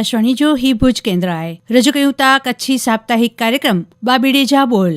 આકાશવાણી જો ही ભુજ કેન્દ્ર આય રજૂ કયુતા કચ્છી સાપ્તાહિક કાર્યક્રમ. બાબીડે જા બોલ.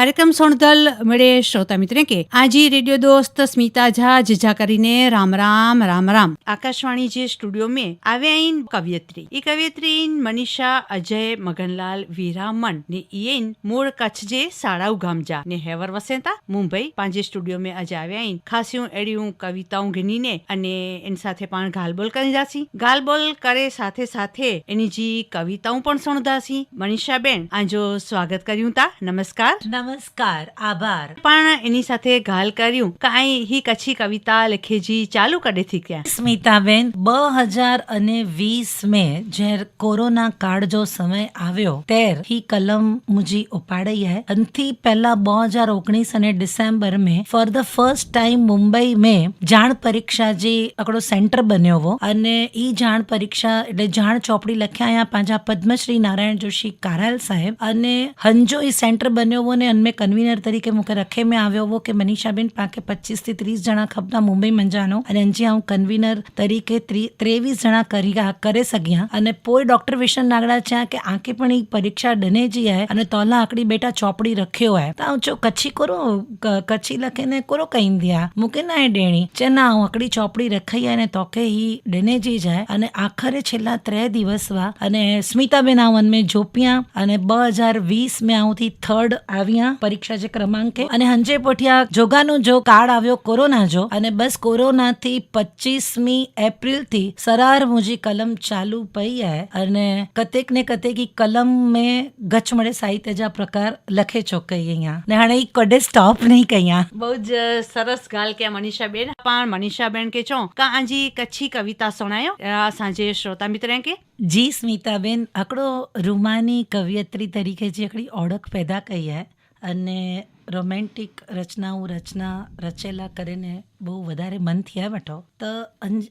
કાર્યક્રમ સોણધલ મળે શ્રોતા મિત્રને કે, આજે રેડિયો દોસ્ત સ્મિતા ઝા, જીજા કરીને રામ રામ રામ રામ. આકાશવાણી જે સ્ટુડિયો મેં આવે આઈન કવિયત્રી. એ કવિયત્રી મનીષા, અજય, મગનલાલ, વીરામન ને ઈન મૂળ કચ્છ જે સાળાઉ ગામજા ને હેવર વસેતા મુંબઈ પાંજે સ્ટુડિયો મેં આજે આવ્યા આઈન. ખાસ્યું એડિયું કવિતાઓ ગીનીને અને એની સાથે પણ ગાલબોલ કરી જાસી. ગાલબોલ કરે સાથે સાથે એની જે કવિતાઓ પણ સુણદાસી મનીષાબેન, આજો સ્વાગત કર્યું તા. નમસ્કાર. નમસ્કાર. નમસ્કાર આભાર. પણ એની સાથે ગાલ કર્યું. કાંઈ હી કચ્છી કવિતા લખેજી ચાલુ કરે થી ક્યાં? સ્મિતાબેન બે હજાર અને વીસ મે જ્યારે કોરોના કાળ જો સમય આવ્યો તેર હી કલમ મુજી ઉપાડી હે. અંથી પહેલા બે હજાર ઓગણીસ અને December May for the first time Mumbai મે જાણ પરીક્ષા જે અકડો સેન્ટર બન્યો હો અને ઈ જાણ પરીક્ષા એટલે જાણ ચોપડી લખ્યા અહીંયા પાંજા પદ્મશ્રી નારાયણ જોશી કારાલ સાહેબ અને હંજો ઈ સેન્ટર બન્યો ને અનમે કન્વીનર તરીકે મુકે રખે में આવ્યો હો કે મનીષાબેન પાકે પચીસથી ત્રીસ જણા ખપતા મુંબઈ મંજાનો અને અંજી હું કન્વીનર તરીકે ત્રેવીસ જણા કરી કરે સગ્યા અને પોઈ ડોક્ટર વિશન નાગડા છે કે આંકે પણ એ પરીક્ષા ડને જી હે અને તોલા આકડી બેટા ચોપડી રખ્યો હે તો જો કચ્છી કરો કચ્છી લખે ને કરો કહી દિયા મૂકે ના ડેણી છે ના હું આકડી ચોપડી રખાઈ અને તોકે હી ડને જી જાય અને આખરે છેલ્લા ત્રે દિવસવા અને સ્મિતાબેન આવન મેં જોપિયા અને બ હજાર વીસ મેં આઉથી થર્ડ આવ્યા પરીક્ષા જે ક્રમાંકે. અને હંજે પોઠિયા જોગાનો જો કાર્ડ આવ્યો કોરોના જો અને બસ કોરોના થી પચીસમી એપ્રિલથી સરાર મુજી કલમ ચાલુ પઈ હે અને કતેક ને કતેક ઈ કલમ મેં ગચમડે સાહિત્ય જા પ્રકાર લખે છો કઈ અહીંયા. ને હણે ઈ કડે સ્ટોપ નહીં કયા બહુ જ સરસ ગાલ કે મનીષાબેન. પણ મનીષાબેન કે છો? કાંજી કચ્છી કવિતા સુણાયો? સાંજે શ્રોતા મિત્ર કે? જી સ્મિતાબેન આકડો રૂમાની કવિયત્રી તરીકે જે આકડી ઓળખ પેદા કરી હે. અને રોમેન્ટિક રચનાઓ, રચના, રચેલા કરીને બહુ વધારે મન થયા બેઠો. તો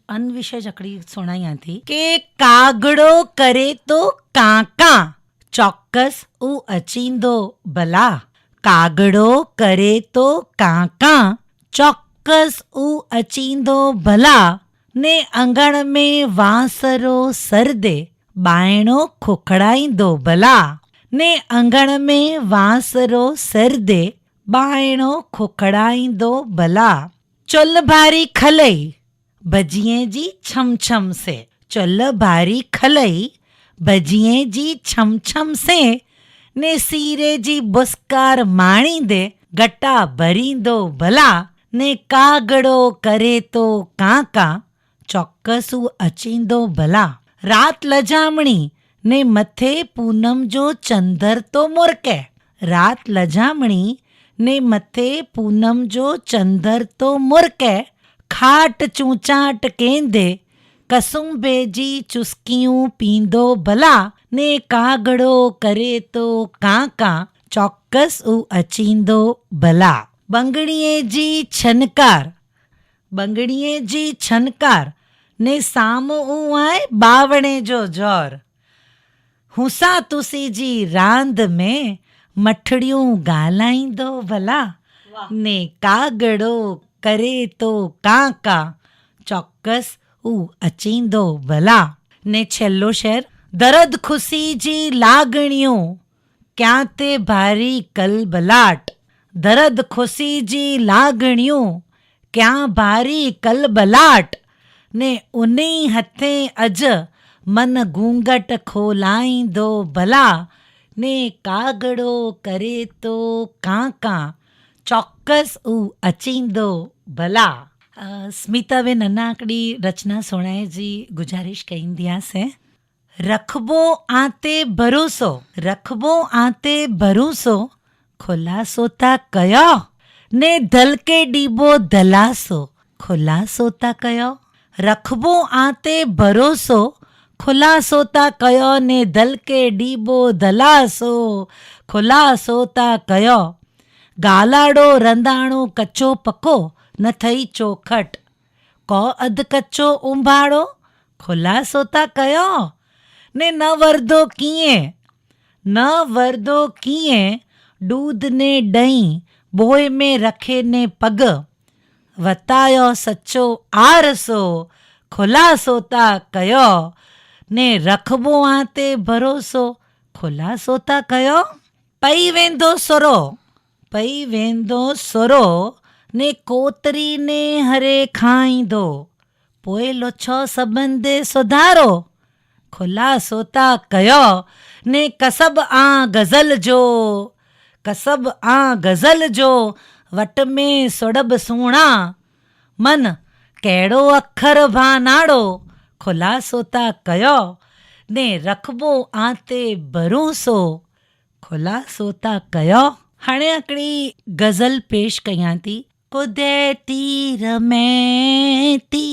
અન વિશે જ અકડી સુણાયાથી કે કાગડો કરે તો કાંકા, ચોક્કસ ઉ અચીંદો ભલા. કાગડો કરે તો કાંકા, ચોક્કસ ઉ અચીંદો ભલા. ને અંગણ में વાંસરો સરદે, બાયણો ખોખડાઈંદો ભલા. ने अंगण में वांसरो सरदे बाहिणो खुखड़ाईंदो भला चुल भारी खलई भजिए जी छम छम से। चुल भारी खलई भजिए जी छम छम से। ने सीरे जी बुस्कार माणींदे, गट्टा भरींदो भला ने कागड़ो करे तो कांका, चौकसू अचींदो भला रात लजामणी ને મથે પૂનમ જો ચંદર તો મોરકે રાત લજામણી ને મથે પૂનમ જો ચંદર તો મોરકે ખાટ ચૂંચાટ કેંદે કસુંબેજી ચુસ્કીયું પીંદો ભલા ને કાગડો કરે તો કાંકા ચોક્કસ ઉ અચીંદો ભલા બંગડીએ જી છનકાર બંગડીએ જી છનકાર ને સામો આય બાવણે જો જોર हुसा तुसी जी रांद में मठड़ियूं ॻाल्हाईंदो भला। ने कागड़ो करे तो काका चौकस हू अचींदो भला। ने छेलो शेर दर्द खुशी जी लाॻणियूं क्या ते भारी कल बलाट। दर्द खुशी जी लाॻणियूं क्या भारी कल बलाट। ने उन्हीं हथे अज़ મન ઘૂંઘટ ખોલાઈંદો ભલા ને કાગડો કરે તો કાંકા ચોક્કસ ઉ અચીંદો ભલા અ, સ્મિતાબેન નાનકડી રચના સોણાએજી ગુજારિશ કહીંદિયા છે રખબો આતે ભરોસો રખબો આતે ભરોસો ખુલાસો તા કયો ને ધલકે ડીબો ધલાસો ખુલાસો તા કયો રખબો આતે ભરોસો खुलासो था कयो ने दल के डीबो दलासो खुलासो सोता कयो। गालाड़ो रंधाणो कचो पको, न थई चोखट। को अद कचो उंभाड़ो खुलासो सोता कयो। ने न वरदो किए, न वरदो किए दूध ने ॾही बोए में रखे ने पग। वतायो सचो आरसो खुलासो था कयो। ને રખબો આતે ભરોસો. ખુલાસો તા કયો? પઈ વેંધો સોરો. પઈ વેંધો સોરો ને કોતરીને હરે ખાઈંદો પોયેલો છ સંબંધે સુધારો. ખુલાસો તા કયો? ને કસબ આ ગઝલ જો. કસબ આ ગઝલ જો. વટ में સોડબ સૂણા. મન કેડો અખર ભાનાડો ખુલાસોતા કયો ને રખબો આતે ભરોસો ખુલાસોતા કયો હાણે આકડી ગઝલ પેશ કયા હતી કુદેતી રમેતી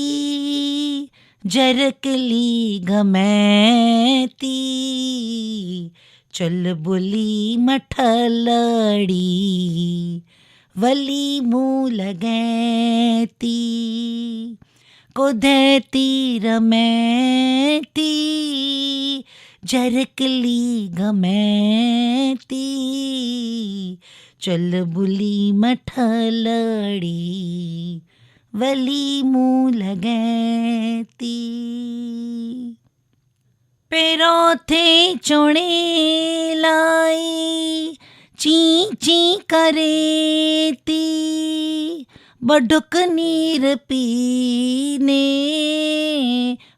જરકલી ગમેતી चल बोली मठलड़ी वली मुँह लगैती કોધેતી રમેતી જરકલી ગમેતી ચલબુલી મઠલડી વલી મું લગેતી પેરોથે ચોણે લાઈ ચી ચી કરેતી बडुक नीर पीने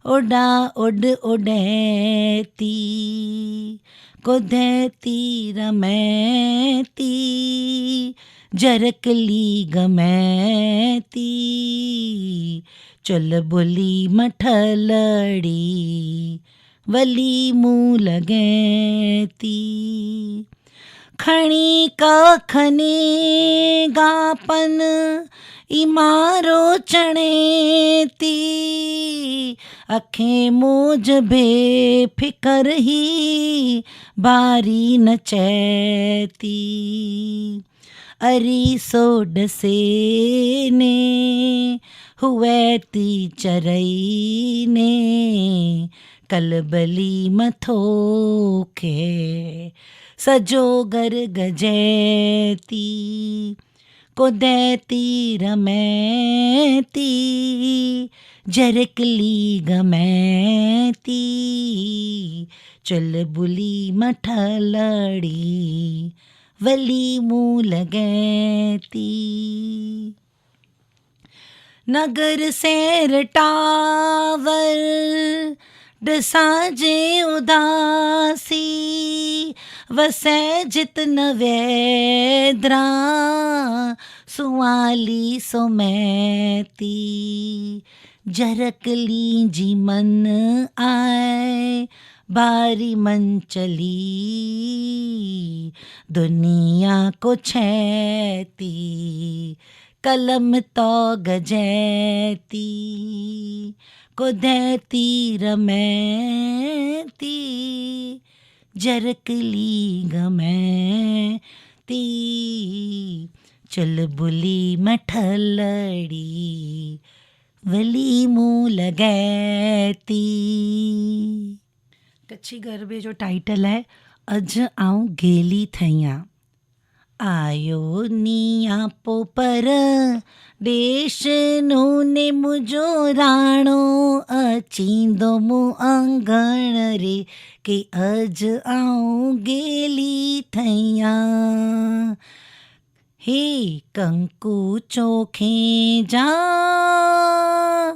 ओडा ओड ओडैती कुदैती रमैती, जरक ली गमैती चल बोली मठलड़ी, वली मुँह लगैती। खणी का खने गापन, इमारो चणे ती। अखे मोज बे फिकर ही बारी न चैती अरी सोड से ने हुए ती चरई ने कलबली मथो के ગર ગજેતી કોદેતી રમેતી જરકલી ગમેતી ચલબુલી મઠલડી વલી મું લગેતી નગર શેર ટાવર ડસાજે ઉદાસી वसै जितन नवेद्रा सुवाली सुमैती जरक ली जी मन आए, बारी मन चली। दुनिया को छैती, कलम तो गजैती। को दैती रमैती। जरक ली मैं ती। चल बुली मठलड़ी, वली मुँह लगैती कच्ची गरबे जो टाइटल है, अज आऊँ गेली थैया આયો ની આપો પર દેશનો ને મુજો રાણો અચીંદો મુ આંગણ રે કે અજ આઉં ગેલી થૈયા હે કંકુ ચોખે જા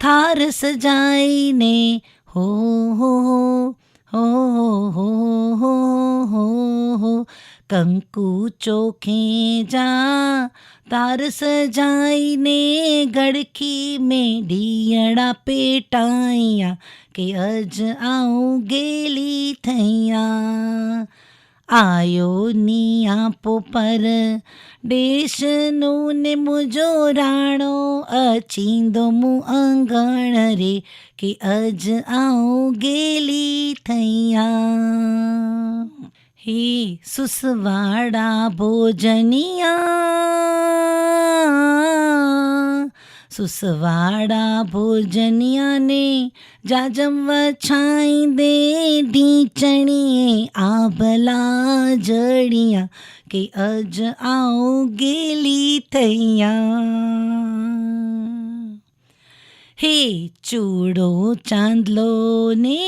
થાર સજાઈને હો હો હો હો હો હો કંકુ ચોખે જા, તાર સજાઈને ગડખી મેં ડિયડા પેટાયા, કે અજ આવું ગેલી થૈયા. આયો ની આપો પર દેશનું ને મુજો રાણો, અચિંદો મુ અંગણ રે, કે અજ આવું ગેલી થૈયા. हे सुसवाड़ा भोजनिया। सुसवाड़ा भोजनिया ने जाजम व छाई दे डी चणिए आबला जड़िया के अज आओ गेली थैया हे चूड़ो चांदलो ने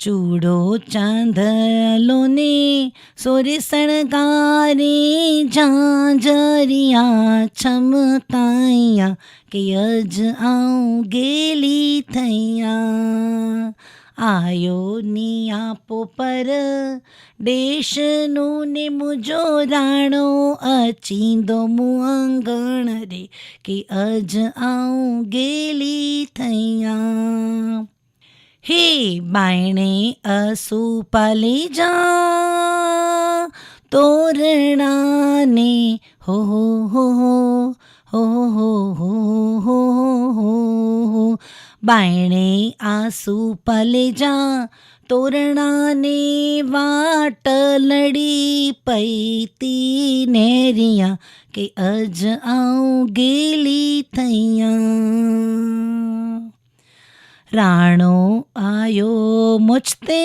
ચૂડો ચાંદલો ને સોરે સણગારે ઝાંઝરિયા છમતાયા કે અજ આઉં ગેલી થૈયા. આયો ની આપો પર દેશનું ને મુજો રાણો અચીંદો મુ અંગણ રે કે અજ આઉં ગેલી થૈયા. હે બાયણે અસુપાલી જા તોરણાને હો હો હો હો હો હો હો હો બાયણે આસુ પલે જા તોરણાને વાટલડી પૈતી નેરિયા કે અજ આઉં ગેલી થૈયા રાણો આયો મુચતે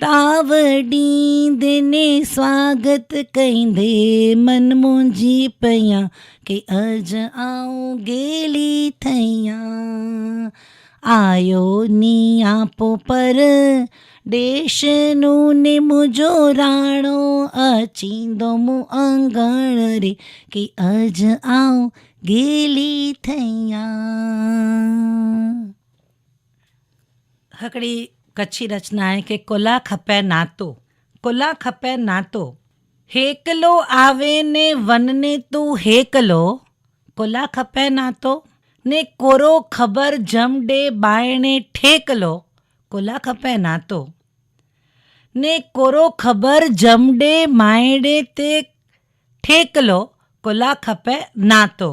તાવડી દેને સ્વાગત કહીંદે મન મુંજી પૈયા કે અજ આઉં ગેલી થૈયા. આયો ની આપો પર દેશનું ને મુજો રાણો, અચીંદો મુ અંગણ રે કે અજ આઉં ગેલી થૈયા હકડી કચ્છી રચના है કે કોલા ખપે નાતો કોલા ખપે નાતો હેકલો આવે ને વનને તું હેકલો કોલા ખપે નાતો ને કોરો ખબર જમડે બાયણે ઠેકલો કોલા ખપે નાતો ને કોરો ખબર જમડે માયડે તે ઠેકલો કોલા ખપે નાતો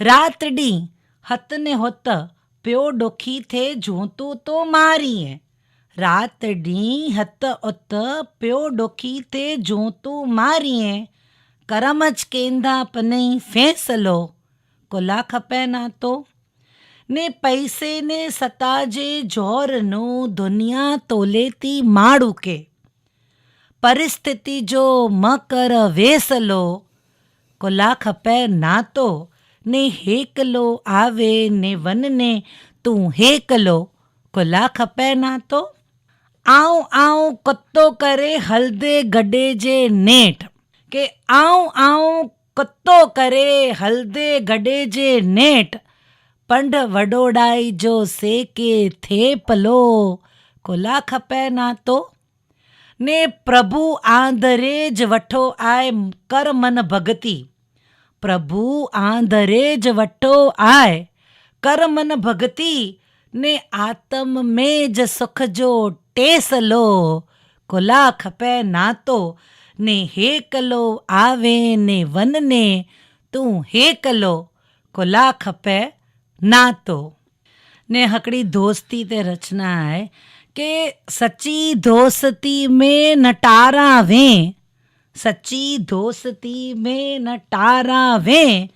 रात ॾींहुं तो हथ ने हुत थे ॾुखी थिए जूंतूं तो मारीअं राति ॾींहुं हत उत पियो ॾुखी थिए जूंतूं मारीअं करमच केंदा पनई फैसलो, कोला खपे ना तो। ने पैसे ने सताजे ज़ोर नो दुनिया तोले थी माड़ू के परिस्थिति जो मकर वेसलो, कोला खपे ना तो। ને હેકલો આવે ને વનને, તું હેકલો કોલા ખપે ના તો? આઉં આઉં, કત્તો કરે, હલદે ગડે જે નેઠ. કે આઉં આઉં, કત્તો કરે, હલદે ગડે જે નેઠ. પંડ વડોડાઈ જો સેકે થેપલો કોલા ખપે ના તો? ને પ્રભુ આંધરે જ વઠો આય કર મન ભગતી. પ્રભુ આંધરે જ વઠો આય કર મન ભગતી ને આતમ में જ સુખ જો ટેસલો કોલા ખપે નાતો ને હેકલો આવે ને વનને તું હેકલો કોલા ખપે નાતો ने हकड़ी दोस्ती ते रचना है कि सच्ची दोस्ती में नटारा वें सच्ची दोस्ती में नटारा वें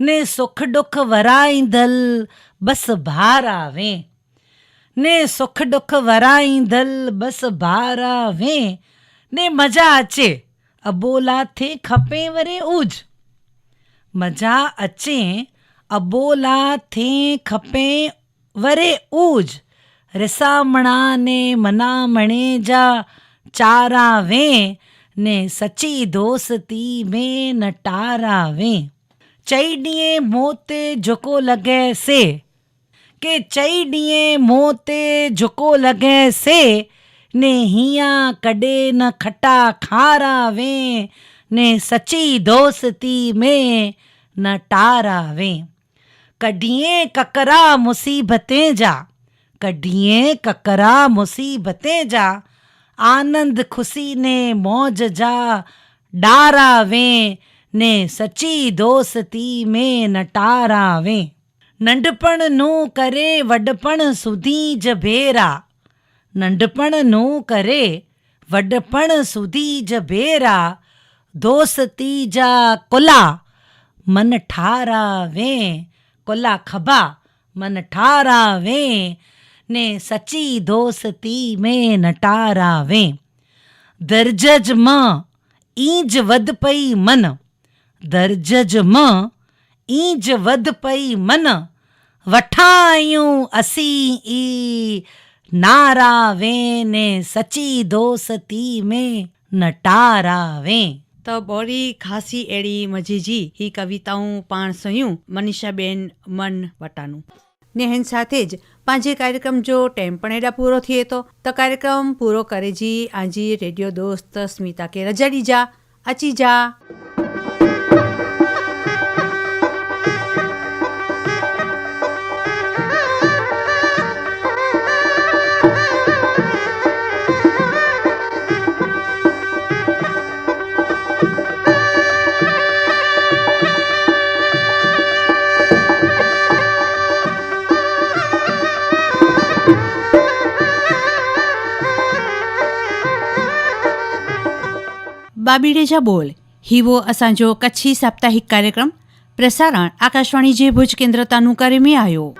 ने सुख दुख वराईंदल बस भार आवे ने सुख दुख वराईंदल बस भार आवे ने मज़ा अचे, अबोला थे खपे वरे उज मज़ा अचे, अबोला थे खपे वरे उज रिसामणा ने मनामणे जा चारा वें ने सची दोस्ती में नटारा वे। चईडीए मोते झुको लगे से। के चईडीए मोते झुको लगे से। ने हिया कडे न खटा खारा वे। ने सची दोस्ती में न टारा वे। कॾहिं ककरा मुसीबतें जा। कडिए ककरा मुसीबतें जा। આનંદ ખુશીને મોજ જા ડારાવે ને સચી દોસ્તી મેં નટારાવે નંઢપણનું કરે વડપણ સુધી જ ભેરા. નંઢપણનું કરે વડપણ સુધી જ ભેરા. દોસ્તી જા કોલા, મન ઠારાવે કોલા ખભા, મન ઠારાવે ને સચી દોસ્તી મેં નટારાવે. દરજજ મ ઈજ વદ પઈ મન. દરજજ મ ઈજ વદ પઈ મન. વઠાયું અસી ઈ નારાવે ને સચી દોસ્તી મેં નટારાવે. તો બોરી ખાસી એડી મજીજી હી કવિતાઓ પાણ સયું મનીષાબેન મન વટાનું. ને હેન સાથે જ પાંજે કાર્યક્રમ જો ટેમ પણ એડા પૂરો થયે તો તો કાર્યક્રમ પૂરો કરે જી આજી રેડિયો દોસ્ત સ્મિતા કે રજાડી જા અચી જા. વાબીડે જા બોલ. હીવો અસાंजो કચ્છી સાપ્તાહિક કાર્યક્રમ. પ્રસારણ આકાશવાણી જે ભુજ કેન્દ્ર તાનું કરે મેં આવ્યો